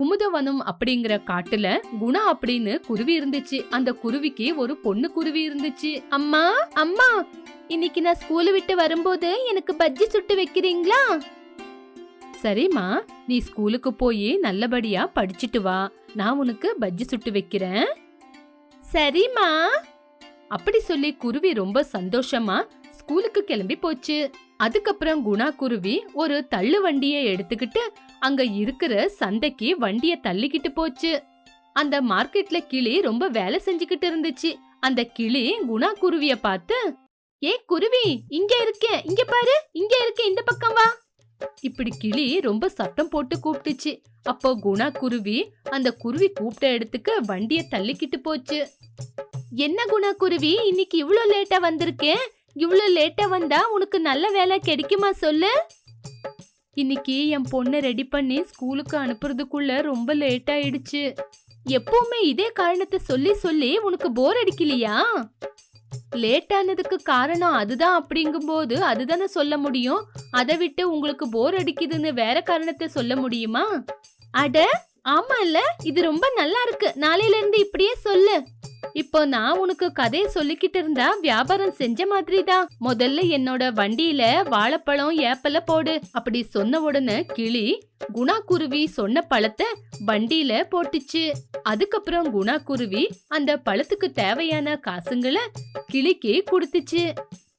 குமுதவனம் அப்படிங்கிற காட்டுல குணா அப்படின்னு குருவி இருந்துச்சு. அந்த குருவிக்கு ஒரு பொண்ணு குருவி இருந்துச்சு. அம்மா அம்மா இன்னைக்கு நான் ஸ்கூல் விட்டு வரும்போது எனக்கு பஜ்ஜி சுட்டு வைக்கிறீங்களா? சரிம்மா நீ ஸ்கூலுக்கு போய் நல்லபடியா படிச்சிட்டு வா. நான் உனக்கு பஜ்ஜி சுட்டு வைக்கிறேன். சரிம்மா. அப்படி சொல்லி குருவி ரொம்ப சந்தோஷமா ஸ்கூலுக்கு கிளம்பி போச்சு. அதுக்கப்புறம் குணா குருவி ஒரு தள்ளு வண்டியை எடுத்துக்கிட்டு அங்க இருக்கிற சந்தைக்கு வண்டிய தள்ளிக்கிட்டு போச்சு. அந்த மார்க்கெட்ல கிளி ரொம்ப வேலை செஞ்சுக்கிட்டு இருந்துச்சு. அந்த கிளி குணா குருவிய பார்த்து ஏ குருவி இங்க இருக்கேன் இங்க பாரு இங்க இருக்கேன் இந்த பக்கம் வா. இப்படி கிளி ரொம்ப சத்தம் போட்டு கூப்பிட்டுச்சு. அப்போ குணா குருவி அந்த குருவி கூப்பிட்ட இடத்துக்கு வண்டிய தள்ளிக்கிட்டு போச்சு. என்ன குணா குருவி இன்னைக்கு இவ்வளோ லேட்டா வந்திருக்கேன் இவ்வளோ லேட்டா வந்தா உனக்கு நல்ல வேலை கிடைக்குமா சொல்லு? இன்னைக்கு என் பொண்ணை ரெடி பண்ணி ஸ்கூலுக்கு அனுப்புறதுக்குள்ள ரொம்ப லேட் ஆயிடுச்சு. எப்பவுமே இதே காரணத்தை சொல்லி சொல்லி உனக்கு போர் அடிக்கலையா? லேட் ஆனதுக்கு காரணம் அதுதான் அப்படிங்கும்போது அதுதானே சொல்ல முடியும். அதை விட்டு உங்களுக்கு போர் அடிக்குதுன்னு வேற காரணத்தை சொல்ல முடியுமா? அட ஆமா இல்ல இது ரொம்ப நல்லா இருக்கு. நாளையில இருந்து இப்படியே சொல்லு. இப்போ நான் உனக்கு கதையை சொல்லிக்கிட்டு இருந்தா வியாபாரம் செஞ்ச மாதிரி தான் முதல்ல என்னோட வண்டியில வாழைப்பழம் ஏப்பல போடு. அப்படி சொன்ன உடனே கிளி குணா குருவி சொன்ன பழத்தை வண்டியில போட்டுச்சு. அதுக்கப்புறம் குணா குருவி அந்த பழத்துக்கு தேவையான காசுங்களை கிளிக்கு கொடுத்துச்சு.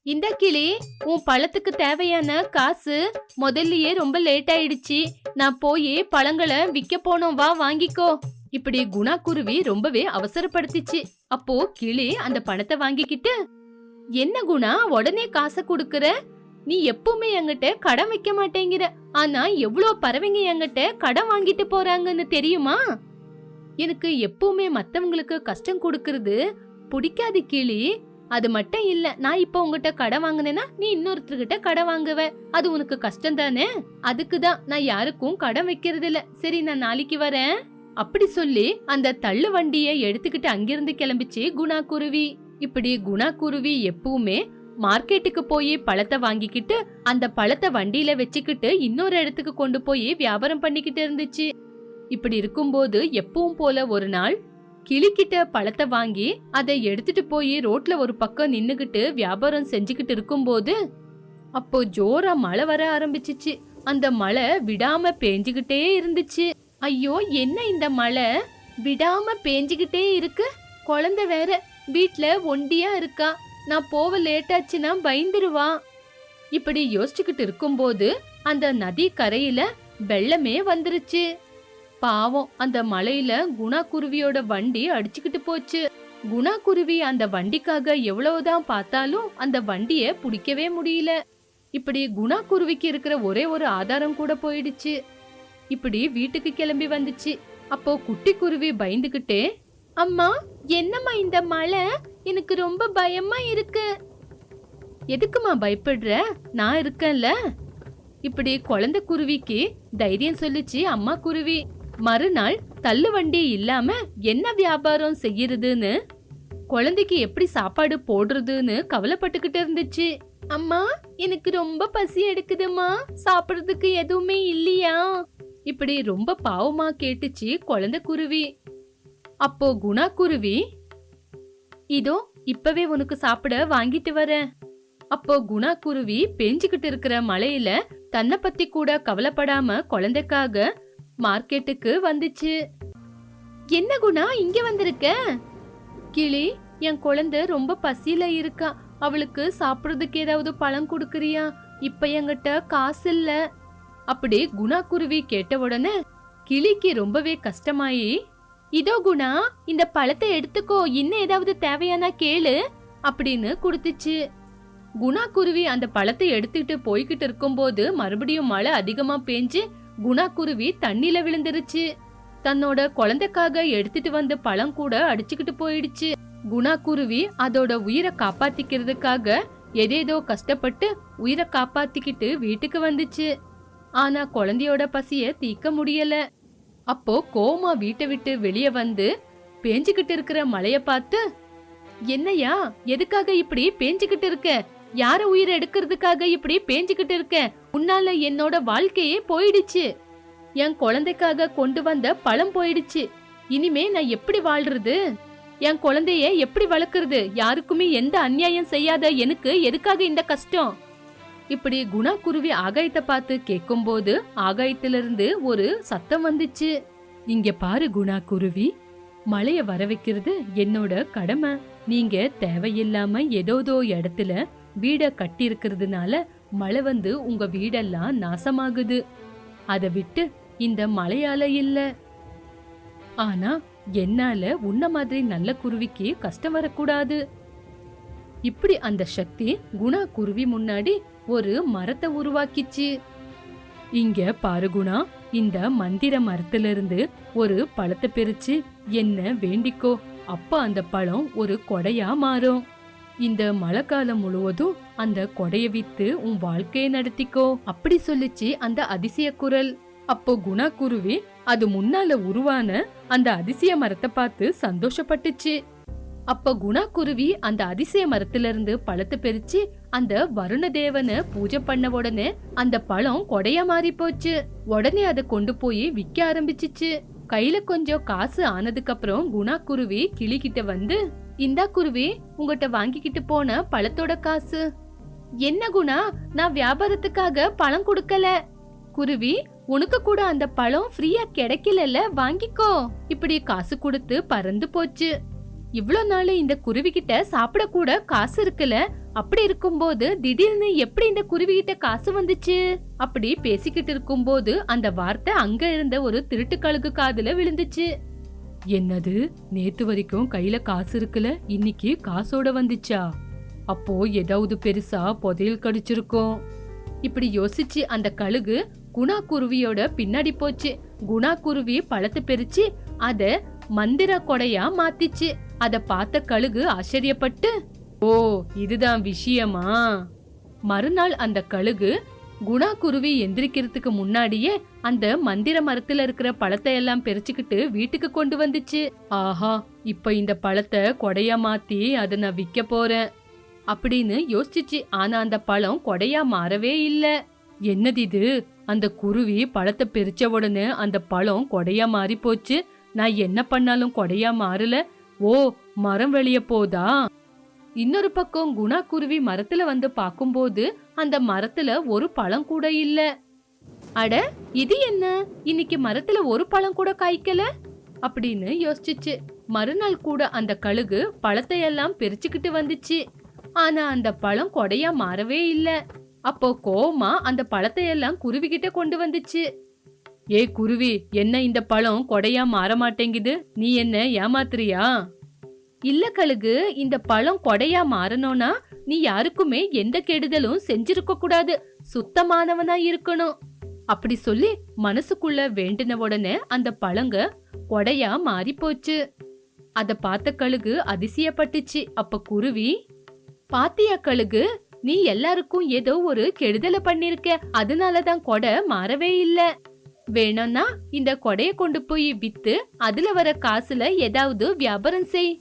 இந்த கிளி உன் பழத்துக்கு தேவையான காசு முதல்லயே ரொம்ப லேட் ஆயிடுச்சு. நான் போய் பழங்களை விற்க போனோம் வா வாங்கிக்கோ. இப்படி குணா குருவி ரொம்பவே அவசரப்படுத்திச்சு. அப்போ கிளி அந்த பணத்தை வாங்கிக்கிட்டு என்ன குணா உடனே காசை கொடுக்கற? நீ எப்பவுமே என்கிட்ட கடன் வைக்க மாட்டேங்கிற. ஆனா எவ்வளவு பறவைங்க என்கிட்ட கடன் வாங்கிட்டு போறாங்கன்னு தெரியுமா? எனக்கு எப்பவுமே மத்தவங்களுக்கு கஷ்டம் கொடுக்கறது பிடிக்காது கிளி. அது மட்டும் இல்ல நான் இப்ப உங்ககிட்ட கடன் வாங்கினேன்னா நீ இன்னொருத்தர்கிட்ட கடன் வாங்குவ. அது உனக்கு கஷ்டம் தானே அதுக்கு தான் நான் யாருக்கும் கடன் வைக்கிறது இல்ல சரி நான் நாளைக்கு வரேன். அப்படி சொல்லி அந்த தள்ளு வண்டிய எடுத்துக்கிட்டு அங்கிருந்து கிளம்பிச்சு குணா குருவி இப்படி குணா குருவி எப்பவுமே மார்க்கெட்டுக்கு போய் பழத்தை வாங்கிக்கிட்டு அந்த பழத்தை வண்டியில வச்சுக்கிட்டு இன்னொரு இடத்துக்கு கொண்டு போய் வியாபாரம் பண்ணிக்கிட்டு இருந்துச்சு. இப்படி இருக்கும்போது எப்பவும் போல ஒரு நாள் கிளிக்கிட்ட பழத்தை வாங்கி அதை எடுத்துட்டு போய் ரோட்ல ஒரு பக்கம் நின்னுகிட்டு வியாபாரம் செஞ்சுக்கிட்டு இருக்கும்போது அப்போ ஜோரா மழை வர ஆரம்பிச்சிச்சு. அந்த மழை விடாம பேஞ்சுகிட்டே இருந்துச்சு. ஐயோ என்ன இந்த மழை? விடாம பேஞ்சுகிட்டே இருக்கு. குழந்தை வேற வீட்டில் ஒண்டியா இருக்கா. நான் போக லேட்டாச்சுன்னா பயந்துருவான் பயந்துருவா. இப்படி யோசிச்சுக்கிட்டு இருக்கும்போது அந்த நதி கரையில வெள்ளமே வந்துருச்சு. பாவம் அந்த மலையில குணா குருவியோட வண்டி அடிச்சுக்கிட்டு போச்சு. குணா குருவி அந்த வண்டிக்காக எவ்வளவுதான் பார்த்தாலும் அந்த வண்டிய பிடிக்கவே முடியல. இப்படி குணா குருவிக்கு இருக்கிற ஒரே ஒரு ஆதாரம் கூட போயிடுச்சு. இப்படி வீட்டுக்கு கிளம்பி வந்துச்சு. அப்போ குட்டி குருவி பயந்துகிட்டே அம்மா என்னம்மா இந்த மழை? எனக்கு ரொம்ப பயமா இருக்கு. எதுக்குமா பயப்படுற? நான் இருக்கேன்ல. இப்படி குழந்தை குருவிக்கு தைரியம் சொல்லுச்சு அம்மா குருவி. மறுநாள் தள்ளு வண்டி இல்லாம என்ன வியாபாரம் செய்யறதுன்னு குழந்தைக்கு எப்படி சாப்பாடு போடுறதுன்னு கவலைப்பட்டுக்கிட்டு இருந்துச்சு. அம்மா எனக்கு ரொம்ப பசி எடுக்குதுமா சாப்பிடுறதுக்கு எதுவுமே இல்லையா? இப்படி ரொம்ப பாவமா கேட்டுச்சு குழந்தை குருவி. அப்போ குணா குருவி இதோ இப்பவே உனக்கு சாப்பிட வாங்கிட்டு வரேன். அப்போ குணா குருவி பெஞ்சுக்கிட்டு இருக்கிற மழையில தன்னை பத்தி கூட கவலைப்படாம குழந்தைக்காக மார்க்கெட்டுக்கு வந்துச்சு. என்ன குணா இங்க வந்திருக்க? கிளி என் குழந்தை ரொம்ப பசியில இருக்கா. அவளுக்கு சாப்பிடுறதுக்கு ஏதாவது பழம் கொடுக்கறியா? இப்ப என்கிட்ட காசு இல்லை. அப்படி குணா குருவி கேட்ட உடனே கிளிக்கு ரொம்பவே கஷ்டமாயி இதோ குணா இந்த பழத்தை எடுத்துக்கோ இன்னும் ஏதாவது தேவையானா கேளு அப்படின்னு கொடுத்துச்சு. குணா குருவி அந்த பழத்தை எடுத்துக்கிட்டு போய்கிட்டு இருக்கும்போது மறுபடியும் மழை அதிகமா பேஞ்சு குணா குருவி தண்ணில விழுந்துருச்சு. தன்னோட குழந்தைக்காக எடுத்துட்டு வந்த பழம் கூட அடிச்சுக்கிட்டு போயிடுச்சு. குணா குருவி அதோட உயிரை காப்பாத்திக்கிறதுக்காக எதேதோ கஷ்டப்பட்டு உயிரை காப்பாத்திக்கிட்டு வீட்டுக்கு வந்துச்சு. ஆனா குழந்தையோட பசிய தீக்க முடியல. அப்போ கோமா வீட்டை விட்டு வெளியே வந்து பேஞ்சுக்கிட்டு இருக்கிற மழைய பார்த்து என்னையா எதுக்காக இப்படி பேஞ்சுக்கிட்டு இருக்க? யார உயிரை எடுக்கிறதுக்காக இப்படி பேஞ்சுக்கிட்டு இருக்க? உன்னால என்னோட வாழ்க்கையே போயிடுச்சு. என் குழந்தைக்காக கொண்டு வந்த பழம் போயிடுச்சு. இனிமே நான் எப்படி வாழ்றது? என் குழந்தைய எப்படி வளர்க்கறது? யாருக்குமே எந்த அநியாயம் செய்யாத எனக்கு எதுக்காக இந்த கஷ்டம்? இப்படி குணா குருவி ஆகாயத்தை பார்த்து கேட்கும்போது ஆகாயத்திலிருந்து ஒரு சத்தம் வந்துச்சு. இங்க பாரு குணா குருவி மழைய வர வைக்கிறது என்னோட கடமை. நீங்க தேவையில்லாம ஏதோதோ இடத்துல வீடை கட்டி இருக்கிறதுனால மழை வந்து உங்க வீடெல்லாம் நாசமாகுது. அதை விட்டு இந்த மழையால இல்ல. ஆனா என்னால உன்ன மாதிரி நல்ல குருவிக்கு கஷ்டம் வரக்கூடாது. இப்படி அந்த சக்தி குணா குருவி முன்னாடி ஒரு மரத்தை உருவாக்கிச்சு. இங்க பாரு குணா இந்த மந்திர மரத்துல இருந்து ஒரு பழத்தை பிரிச்சு என்ன வேண்டிக்கோ அப்ப அந்த பழம் ஒரு கொடையா மாறும். இந்த மழை காலம் முழுவதும் அந்த கொடைய வித்து உன் வாழ்க்கையை நடத்திக்கோ அப்படி சொல்லிச்சு அந்த அதிசய குரல். அப்போ குணா குருவி அது முன்னால உருவான அந்த அதிசய மரத்தை பார்த்து சந்தோஷப்பட்டுச்சு. அப்ப குணா குருவி அந்த அதிசய மரத்துல இருந்து பழத்தை பிரிச்சு அந்த வருண தேவனை பூஜை பண்ண உடனே அந்த பழம் கொடைய மாறி போச்சு. உடனே அதை கொண்டு போய் விற்க ஆரம்பிச்சிச்சு. கையில கொஞ்சம் காசு ஆனதுக்கு அப்புறம் குணா குருவி கிளிகிட்ட வந்து இந்தா குருவி உங்ககிட்ட வாங்கிக்கிட்டு போன பழத்தோட காசு. என்ன குணா நான் வியாபாரத்துக்காக பழம் கொடுக்கல. குருவி உனக்கு கூட அந்த பழம் ஃப்ரீயா கிடைக்கலல்ல வாங்கிக்கோ. இப்படி காசு கொடுத்து பறந்து போச்சு. இவ்வளோ நாள் இந்த குருவி கிட்ட சாப்பிட கூட காசு இருக்குல்ல அப்படி இருக்கும்போது திடீர்னு எப்படி இந்த குருவிகிட்ட காசு வந்துச்சு? அப்படி பேசிக்கிட்டு இருக்கும்போது அந்த வார்த்தை அங்க இருந்த ஒரு திருட்டு கழுகு காதுல விழுந்துச்சு. என்னது? நேத்து வரைக்கும் கையில காசு இருக்குல்ல இன்னைக்கு காசோட வந்துச்சா? அப்போ ஏதாவது பெருசா புதையல் கடிச்சிருக்கோம். இப்படி யோசிச்சு அந்த கழுகு குணா குருவியோட பின்னாடி போச்சு. குணா குருவி பழத்தை பிரிச்சு அத மந்திர கொடையா மாத்திச்சு. அத பார்த்த கழுகு ஆச்சரியப்பட்டு ஓ இதுதான் விஷயமா? மறுநாள் அந்த கழுகு குணா குருவி எந்திரிக்கிறதுக்கு முன்னாடியே அந்த மந்திர மரத்துல இருக்கிற பழத்தை எல்லாம் பிரிச்சுக்கிட்டு வீட்டுக்கு கொண்டு வந்துச்சு. ஆஹா இப்ப இந்த பழத்தை கொடையா மாத்தி அதை நான் விற்க போறேன். அப்படின்னு யோசிச்சுச்சு ஆனா அந்த பழம் கொடையா மாறவே இல்ல. என்னது இது அந்த குருவி பழத்தை பிரிச்ச உடனே அந்த பழம் கொடையா மாறி போச்சு நான் என்ன பண்ணாலும் கொடையா மாறல. ஓ மரம் வெளிய போதா? இன்னொரு பக்கம் குணா குருவி மரத்துல வந்து பாக்கும்போது அந்த மரத்துல ஒரு பழம் கூட இல்ல. அட இது என்ன? இன்னைக்கு மரத்துல ஒரு பழம் கூட காய்க்கல? அப்படின்னு யோசிச்சுச்சு. மறுநாள் கூட அந்த கழுகு பழத்தை எல்லாம் பிரிச்சுக்கிட்டு வந்துச்சு. ஆனா அந்த பழம் கொடையா மாறவே இல்ல. அப்போ கோமா அந்த பழத்தை எல்லாம் குருவிகிட்ட கொண்டு வந்துச்சு. ஏ குருவி என்ன இந்த பழம் கொடையா மாற மாட்டேங்குது நீ என்ன ஏமாத்துறியா? இல்ல கழுகு இந்த பழம் கொடையா மாறணும்னா நீ யாருக்குமே எந்த கெடுதலும் செஞ்சிருக்க கூடாது. சுத்தமானவனா இருக்கணும். அப்படி சொல்லி மனசுக்குள்ள வேண்டின உடனே அந்த பழங்க கொடையா மாறி போச்சு அத பார்த்த கழுகு அதிசயப்பட்டுச்சு. அப்ப குருவி பாத்தியா கழுகு நீ எல்லாருக்கும் ஏதோ ஒரு கெடுதலை பண்ணிருக்க. அதனாலதான் கொடை மாறவே இல்லை. வேணும்னா இந்த கொடைய கொண்டு போய் வித்து அதுல வர காசுல ஏதாவது வியாபாரம் செய்.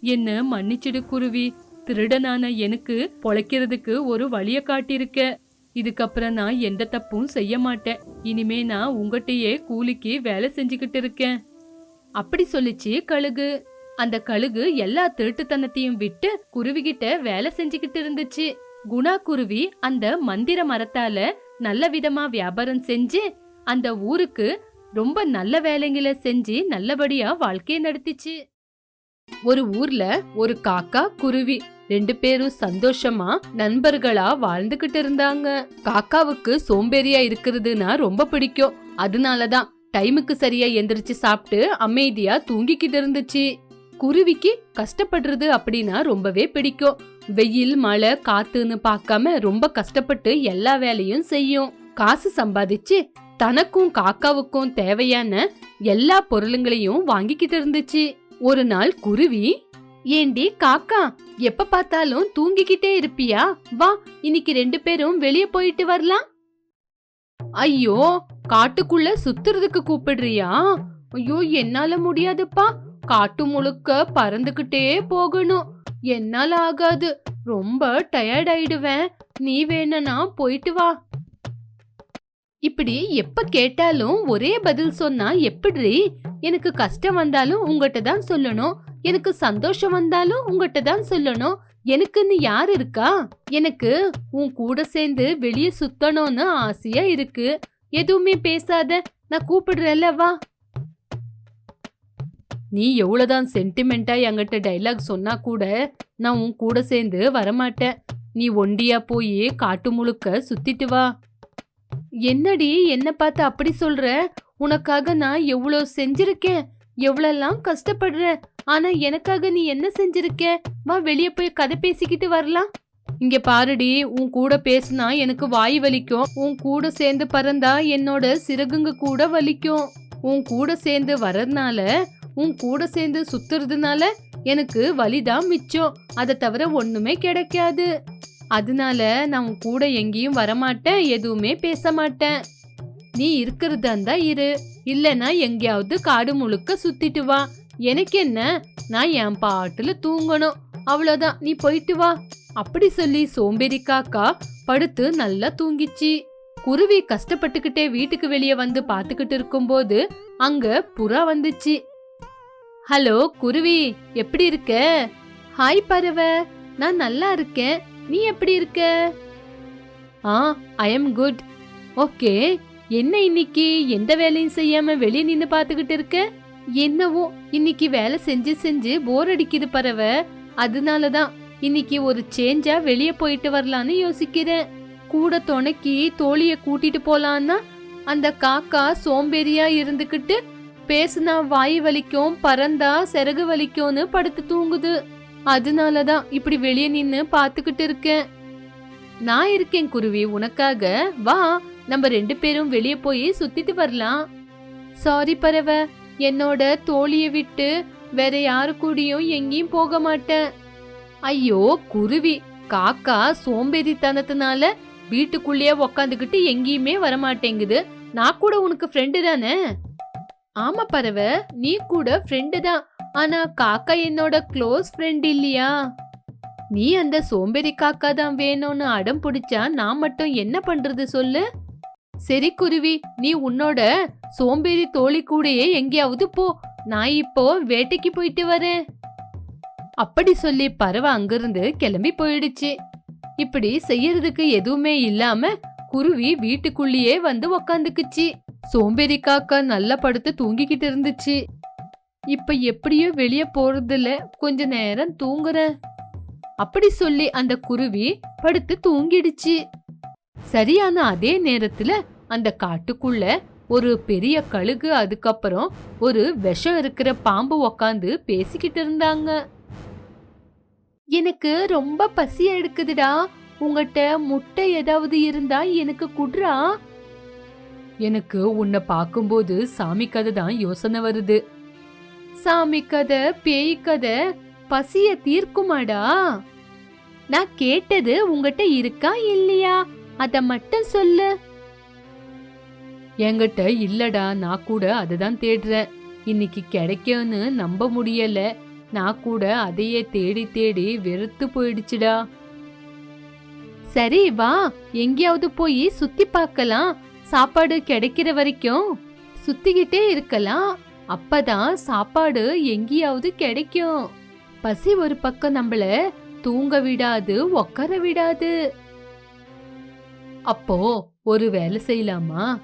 என்ன மன்னிச்சிடு குருவி. திருடனான எனக்கு பொழைக்கிறதுக்கு ஒரு வழிய காட்டியிருக்க. இதுக்கப்புறம் நான் எந்த தப்பும் செய்ய மாட்டேன். இனிமே நான் உங்ககிட்டயே கூலிக்கு வேலை செஞ்சுக்கிட்டு இருக்கேன். அப்படி சொல்லிச்சு கழுகு. அந்த கழுகு எல்லா திருட்டுத்தனத்தையும் விட்டு குருவிகிட்ட வேலை செஞ்சுக்கிட்டு இருந்துச்சு. குணா குருவி அந்த மந்திர மரத்தால நல்ல விதமா வியாபாரம் செஞ்சு அந்த ஊருக்கு ரொம்ப நல்ல வேலைங்களை செஞ்சு நல்லபடியா வாழ்க்கையை நடத்திச்சு. ஒரு ஊர்ல ஒரு காக்கா குருவி ரெண்டு பேரும் சந்தோஷமா நண்பர்களா வாழ்ந்துகிட்டு இருந்தாங்க. காக்காவுக்கு சோம்பேறியா இருக்கிறதுனா ரொம்ப பிடிக்கும். அதனாலதான் டைமுக்கு சரியா எந்திரிச்சு சாப்பிட்டு அமைதியா தூங்கிக்கிட்டு இருந்துச்சு. குருவிக்கு கஷ்டப்படுறது அப்படின்னா ரொம்பவே பிடிக்கும். வெயில் மழை காத்துன்னு பார்க்காம ரொம்ப கஷ்டப்பட்டு எல்லா வேலையும் செய்யும். காசு சம்பாதிச்சு தனக்கும் காக்காவுக்கும் தேவையான எல்லா பொருளுங்களையும் வாங்கிக்கிட்டு இருந்துச்சு. ஒரு நாள் குருவி ஏண்டி காக்கா எப்ப பார்த்தாலும் தூங்கிக்கிட்டே இருப்பியா? வா இன்னைக்கு ரெண்டு பேரும் வெளிய போயிட்டு வரலாம். ஐயோ காட்டுக்குள்ள சுத்துறதுக்கு கூப்பிடுறியா? ஐயோ என்னால முடியாதுப்பா. காட்டு முழுக்க பறந்துகிட்டே போகணும். என்னால ஆகாது. ரொம்ப டயர்ட் ஆயிடுவேன். நீ வேணனா போயிட்டு வா. இப்படி எப்ப கேட்டாலும் ஒரே பதில் சொன்னா எப்படி? எனக்கு கஷ்டம் வந்தாலும் உங்ககிட்ட தான் சொல்லணும். எனக்கு சந்தோஷம் வந்தாலும் உங்ககிட்ட தான் சொல்லணும். எனக்குன்னு யார் இருக்கா? எனக்கு உன் கூட சேர்ந்து வெளியே சுத்தணும்னு ஆசையா இருக்கு. எதுவுமே பேசாத நான் கூப்பிடுறேன்ல வா. நீ எவ்வளவுதான் சென்டிமெண்டா என்கிட்ட டைலாக் சொன்னா கூட நான் உன் கூட சேர்ந்து வரமாட்டேன். நீ ஒண்டியா போய் காட்டு முழுக்க சுத்திட்டு வா. என்னடி என்ன பார்த்து அப்படி சொல்ற? உனக்காக நான் எவ்வளோ செஞ்சிருக்கேன்? எவ்வளெல்லாம் கஷ்டப்படுறேன் ஆனா எனக்காக நீ என்ன செஞ்சிருக்க? வா வெளியே போய் கதை பேசிக்கிட்டு வரலாம். இங்க பாருடி உன் கூட பேசினா எனக்கு வாய் வலிக்கும். உன் கூட சேர்ந்து பறந்தா என்னோட சிறகுங்க கூட வலிக்கும். உன் கூட சேர்ந்து வர்றதுனால உன் கூட சேர்ந்து சுத்துறதுனால எனக்கு வலிதான் மிச்சம். அதை தவிர ஒண்ணுமே கிடைக்காது. அதனால நான் உன் கூட எங்கேயும் வரமாட்டேன் எதுவுமே பேச மாட்டேன் நீ இருக்கிறதா இருந்தா இரு. இல்லனா எங்கேயாவது காடு முழுக்க சுத்திட்டு வா. எனக்கு என்ன? நான் என் பாட்டுல தூங்கணும். அவ்வளோதான் நீ போயிட்டு வா. அப்படி சொல்லி சோம்பேறி காக்கா படுத்து நல்லா தூங்கிச்சு. குருவி கஷ்டப்பட்டுக்கிட்டே வீட்டுக்கு வெளியே வந்து பாத்துக்கிட்டு இருக்கும்போது அங்க புறா வந்துச்சு. ஹலோ குருவி எப்படி இருக்க? ஹாய் பறவை. நான் நல்லா இருக்கேன். நீ எப்படி இருக்க? Ah I am good okay என்ன இன்னைக்கு? எந்த வேலையும் செய்யாம வெளியே நின்னு பாத்துக்கிட்டு இருக்க? என்னவோ இன்னைக்கு வேலை செஞ்சு செஞ்சு போர் அடிக்குது பறவை அதனாலதான் இன்னைக்கு ஒரு சேஞ்சா வெளியே போயிட்டு வரலான்னு யோசிக்கிறேன். கூட துணைக்கி தோழிய கூட்டிட்டு போலான்னா அந்த காக்கா சோம்பேறியா இருந்துகிட்டு பேசுனா வாய் வலிக்கும் பறந்தா சிறகு வலிக்கும்னு படுத்து தூங்குது. அதனால தான் இப்படி வெளியே நின்னு பாத்துக்கிட்டு இருக்கேன். நான் இருக்கேன் குருவி உனக்காக. வா நம்ம ரெண்டு பேரும் வெளியே போய் சுத்திட்டு வரலாம். சாரி பறவை என்னோட தோழிய விட்டு வேற யாரு கூடயும் எங்கேயும் போக மாட்டேன். ஐயோ குருவி காக்கா சோம்பேறித்தனத்தினால வீட்டுக்குள்ளேயே உக்காந்துக்கிட்டு எங்கேயுமே வரமாட்டேங்குது. நான் கூட உனக்கு ஃப்ரெண்டு தானே? ஆமா பறவை நீ கூட ஃப்ரெண்டு தான். ஆனா காக்கா என்னோட க்ளோஸ் ஃப்ரெண்ட் இல்லையா? நீ அந்த சோம்பேறி காக்கா தான் வேணும்னு அடம் பிடிச்சா நான் மட்டும் என்ன பண்றது சொல்லு? சரி குருவி நீ உன்னோட சோம்பேறி தோழி கூடயே எங்கேயாவது போ. நான் இப்போ வேட்டைக்கு போயிட்டு வரேன். அப்படி சொல்லி பறவை அங்கிருந்து கிளம்பி போயிடுச்சு. இப்படி செய்யறதுக்கு எதுவுமே இல்லாம குருவி வீட்டுக்குள்ளேயே வந்து உக்காந்துக்குச்சு. சோம்பேறி காக்கா நல்லா படுத்து தூங்கிக்கிட்டு இருந்துச்சு. இப்ப எப்படியோ வெளியே போறதுல கொஞ்ச நேரம் தூங்குறேன் அப்படி சொல்லி அந்த குருவி படுத்து தூங்கிடுச்சு. சரியான அதே நேரத்துல அந்த காட்டுக்குள்ள ஒரு பெரிய கழுகு அதுக்கப்புறம் ஒரு விஷம் இருக்கிற பாம்பு உக்காந்து பேசிக்கிட்டு இருந்தாங்க. எனக்கு ரொம்ப பசி எடுக்குதுடா. உங்ககிட்ட முட்டை ஏதாவது இருந்தா எனக்கு குடுறா. எனக்கு உன்னை பார்க்கும்போது சாமி கதை தான் யோசனை வருது. சாமி கதை பேய் கதை பசிய தீர்க்குமாடா? நான் கேட்டது உங்ககிட்ட இருக்கா இல்லையா? அத மட்டும் சொல்லு. என்கிட்ட இல்லடா நான் கூட அதுதான் தேடுறேன். இன்னைக்கு கிடைக்கும்னு நம்ப முடியல. நான் கூட அதையே தேடி தேடி வெறுத்து போயிடுச்சுடா. சரி வா. எங்கேயாவது போய் சுத்தி பார்க்கலாம். சாப்பாடு கிடைக்கிற வரைக்கும் சுத்திக்கிட்டே இருக்கலாம். அப்பதான் சாப்பாடு எங்கேயாவது கிடைக்கும். பசி ஒரு பக்கம் நம்மள தூங்க விடாது உட்கார விடாது. அப்போ ஒரு வேலை செய்யலாமா?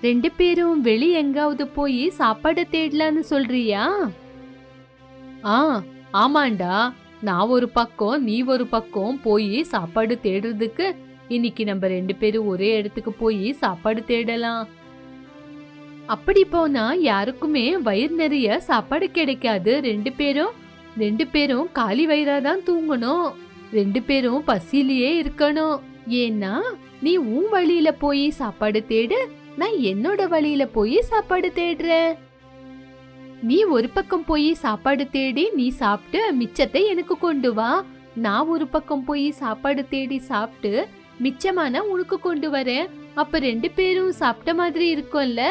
ரெண்டு பேரும் வெளி எங்காவது போய் சாப்பாடு தேடலான்னு சொல்றியா? ஆ ஆமாண்டா. நான் ஒரு பக்கம் நீ ஒரு பக்கம் போய் சாப்பாடு தேடுறதுக்கு இன்னைக்கு நம்ம ரெண்டு பேரும் ஒரே இடத்துக்கு போய் சாப்பாடு தேடலாம். அப்படி போனா யாருக்குமே வயிறு நிறைய சாப்பாடு கிடைக்காது. ரெண்டு பேரும் ரெண்டு பேரும் காலி வயிறா தான் தூங்கணும். ரெண்டு பேரும் பசியிலேயே இருக்கணும். ஏன்னா நீ உன் வழியில போய் சாப்பாடு தேடு நான் என்னோட வழியில போய் சாப்பாடு தேடுறேன். நீ ஒரு பக்கம் போய் சாப்பாடு தேடி நீ சாப்பிட்டு மிச்சத்தை எனக்கு கொண்டு வா. நான் ஒரு பக்கம் போய் சாப்பாடு தேடி சாப்பிட்டு மிச்சமான உனக்கு கொண்டு வரேன். அப்ப ரெண்டு பேரும் சாப்பிட்ட மாதிரி இருக்கும்ல.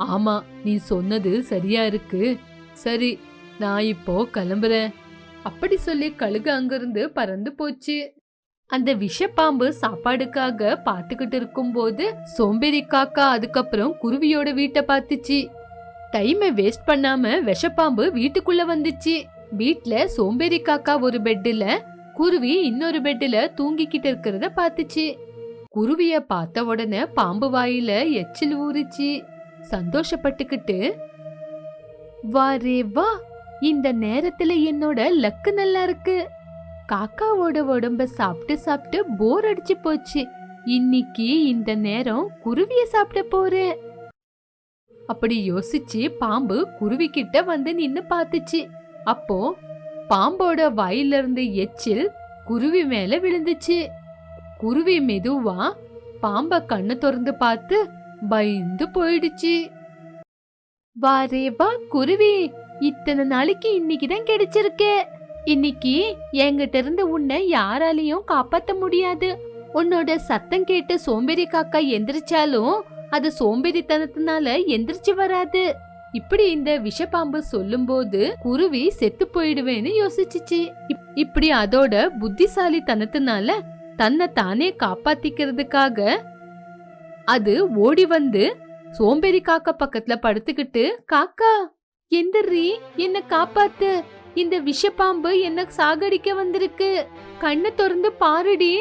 ஆமா நீ சொன்னது சரியா இருக்கு. சரி நான் இப்போ கிளம்புறேன். அப்படி சொல்லி கழுகு அங்கிருந்து பறந்து போச்சு. அந்த விஷப்பாம்பு சாப்பாடுக்காக பாத்துக்கிட்டு இருக்கும்போது சோம்பேறி காக்கா அதுக்கப்புறம் குருவியோட வீட்டை பார்த்துச்சு. டைமை வேஸ்ட் பண்ணாம விஷப்பாம்பு வீட்டுக்குள்ள வந்துச்சு. வீட்ல சோம்பேறி காக்கா ஒரு பெட்டுல குருவி இன்னொரு பெட்டுல தூங்கிக்கிட்டு இருக்கிறத பார்த்துச்சு. குருவிய பார்த்த உடனே பாம்பு வாயில எச்சில் ஊறிச்சு. சந்தோஷப்பட்டுக்கிட்டு வா ரே வா இந்த நேரத்துல என்னோட லக்கு நல்லா இருக்கு. காக்காவோட உடம்ப சாப்பிட்டு சாப்பிட்டு போர் அடிச்சு போச்சு. இன்னைக்கு இந்த நேரம் குருவிய சாப்பிட போறேன் அப்படி யோசிச்சு பாம்பு குருவி கிட்ட வந்து நின்னு பார்த்துச்சு அப்போ பாம்போட வாயில இருந்து எச்சில் குருவி மேல விழுந்துச்சு. குருவி மெதுவா பாம்ப கண்ணு திறந்து பார்த்து பயந்து போயிடுச்சு. வாரே வா குருவி. இத்தனை நாளைக்கு இன்னைக்கு தான் கிடைச்சிருக்கே. இன்னைக்கு என்கிட்ட இருந்து உன்னை யாராலையும் காப்பாத்த முடியாது. உன்னோட சத்தம் கேட்டு சோம்பேறி காக்கா எந்திரிச்சாலும் அது சோம்பேறித்தனத்தினால எந்திரிச்சு வராது. இப்படி இந்த விஷப்பாம்பு சொல்லும்போது குருவி செத்து போயிடுவேன்னு யோசிச்சுச்சு. இப்- இப்படி அதோட புத்திசாலித்தனத்தினால தன்னை தானே காப்பாத்திக்கிறதுக்காக அது ஓடி வந்து சோம்பேறி காக்கா பக்கத்துல படுத்துக்கிட்டு காக்கா எந்திரி என்ன காப்பாத்து. இந்த விஷப்பாம்பு என்ன சாகடிக்க வந்திருக்கு. கண்ணை திறந்து பாருடி.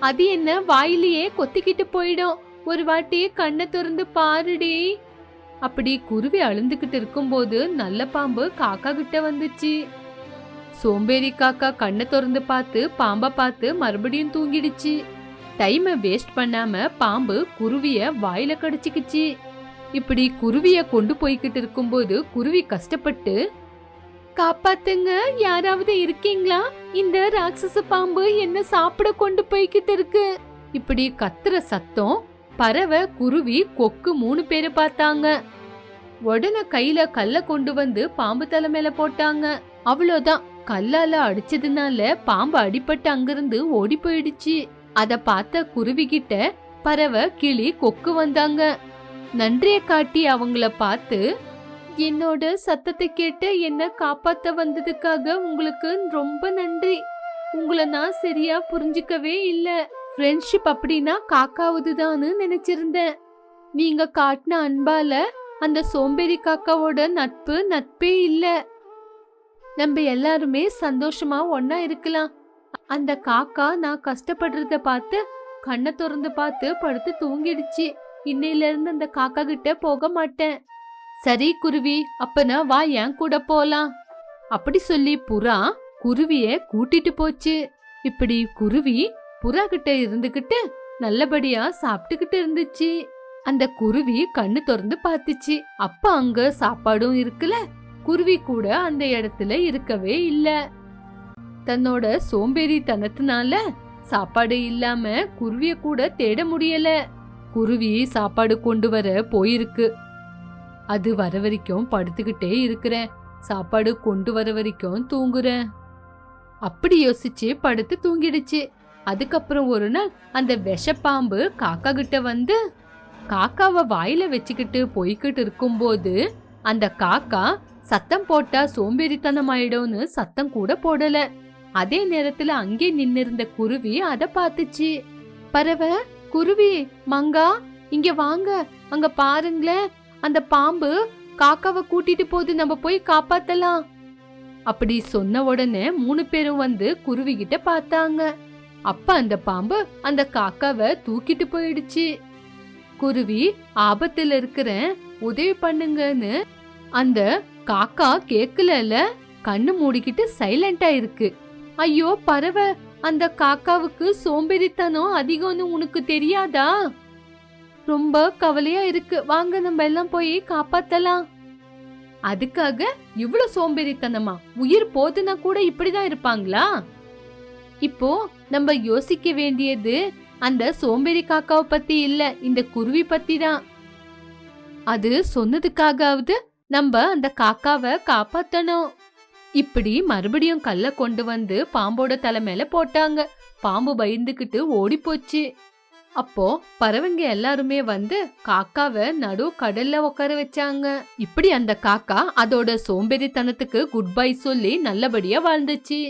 அது என்ன வாயிலேயே கொத்திக்கிட்டு போயிடும். ஒரு வாட்டி கண்ணை திறந்து பாருடி. அப்படி குருவி அழுந்துகிட்டு இருக்கும்போது நல்ல பாம்பு காக்கா கிட்ட வந்துச்சு. சோம்பேறி காக்கா கண்ணை திறந்து பார்த்து பாம்பை பார்த்து மறுபடியும் தூங்கிடுச்சு. டைமை வேஸ்ட் பண்ணாம பாம்பு குருவிய வாயில கடிச்சுக்கிச்சு. இப்படி குருவிய கொண்டு போய்கிட்டு இருக்கும்போது குருவி கஷ்டப்பட்டு காப்பாத்துங்க யாராவது இருக்கீங்களா? இந்த ராட்சச பாம்பு என்ன சாப்பிட கொண்டு போய்கிட்டு இருக்கு. இப்படி கத்துற சத்தம் பறவை குருவி கொக்கு மூணு பேரை பார்த்தாங்க. உடனே கையில கல்ல கொண்டு வந்து பாம்பு தலை மேல போட்டாங்க. அவ்வளோதான். கல்லால அடிச்சதுனால பாம்பு அடிபட்டு அங்கிருந்து ஓடி போயிடுச்சு. அத பார்த்த குருவி கிட்ட பறவை கிளி கொக்கு வந்தாங்க. நன்றிய காட்டி அவங்கள பார்த்து என்னோட சத்தத்தை கேட்டு என்ன காப்பாத்த வந்ததுக்காக உங்களுக்கு ரொம்ப நன்றி. உங்களை நான் சரியா புரிஞ்சுக்கவே இல்ல. ஃப்ரெண்ட்ஷிப் அப்படின்னா காக்காவுதுதான்னு நினைச்சிருந்தேன். நீங்க காட்டின அன்பால அந்த சோம்பேறி காக்காவோட நட்பு நட்பே இல்ல. நம்ம எல்லாருமே சந்தோஷமா ஒன்னா இருக்கலாம். அந்த காக்கா நான் கஷ்டப்படுறத பார்த்து கண்ணை திறந்து பார்த்து படுத்து தூங்கிடுச்சு. இன்னையில இருந்து அந்த காக்கா கிட்ட போக மாட்டேன். சரி குருவி அப்பனா வா என் கூட போலாம். அப்படி சொல்லி புறா குருவிய கூட்டிட்டு போச்சு. இப்படி குருவி புறா கிட்ட இருந்துகிட்டு நல்லபடியா சாப்பிட்டுக்கிட்டு இருந்துச்சு. அந்த குருவி கண்ணு திறந்து பார்த்துச்சு. அப்ப அங்க சாப்பாடும் இருக்குல்ல. குருவி கூட அந்த இடத்துல இருக்கவே இல்லை. தன்னோட சோம்பேறித்தனத்தினால சாப்பாடு இல்லாம குருவிய கூட தேட முடியல. குருவி சாப்பாடு கொண்டு வர போயிருக்கு. அது வர வரைக்கும் படுத்துக்கிட்டே இருக்கிறேன். சாப்பாடு கொண்டு வர வரைக்கும் தூங்குறேன். அப்படி யோசிச்சு படுத்து தூங்கிடுச்சு. அதுக்கப்புறம் ஒரு நாள் அந்த விஷப்பாம்பு காக்கா கிட்ட வந்து காக்காவை வாயில வச்சுக்கிட்டு போய்கிட்டு இருக்கும்போது அந்த காக்கா சத்தம் போட்டா சோம்பேறித்தனம் ஆயிடும்னு சத்தம் கூட போடல. அதே நேரத்துல அங்கே நின்னிருந்த குருவி அத பார்த்துச்சு. பறவை குருவி மங்கா இங்க வாங்க அங்க பாருங்களேன் அந்த பாம்பு காக்காவை கூட்டிட்டு போது நம்ம போய் காப்பாத்தலாம். அப்படி சொன்ன உடனே மூணு பேரும் வந்து குருவி கிட்ட பார்த்தாங்க. அப்ப அந்த பாம்பு அந்த காக்காவை தூக்கிட்டு போயிடுச்சு. குருவி ஆபத்துல இருக்கிறேன் உதவி பண்ணுங்கன்னு அந்த காக்கா கேக்கலல கண்ணு மூடிக்கிட்டு சைலண்டா இருக்கு. ஐயோ பறவை அந்த காக்காவுக்கு சோம்பேறித்தனம் அதிகம்னு உனக்கு தெரியாதா? ரொம்ப கவலையா இருக்கு. வாங்க நம்ம எல்லாம் போய் காப்பாத்தலாம். அதுக்காக இவ்வளவு சோம்பேறித்தனமா? உயிர் போதுனா கூட இப்படிதான் இருப்பாங்களா? இப்போ நம்ம யோசிக்க வேண்டியது அந்த சோம்பேறி காக்காவை பத்தி இல்ல இந்த குருவி பத்தி தான். அது சொன்னதுக்காகவது நம்ம அந்த காக்காவை காப்பாத்தணும். இப்படி மறுபடியும் கல்ல கொண்டு வந்து பாம்போட தலை மேல போட்டாங்க. பாம்பு பயந்துகிட்டு ஓடி போச்சு அப்போ பறவைங்க எல்லாருமே வந்து காக்காவை நடு கடல்ல உட்கார வச்சாங்க. இப்படி அந்த காக்கா அதோட சோம்பேறித்தனத்துக்கு குட் பை சொல்லி நல்லபடியா வாழ்ந்துச்சு.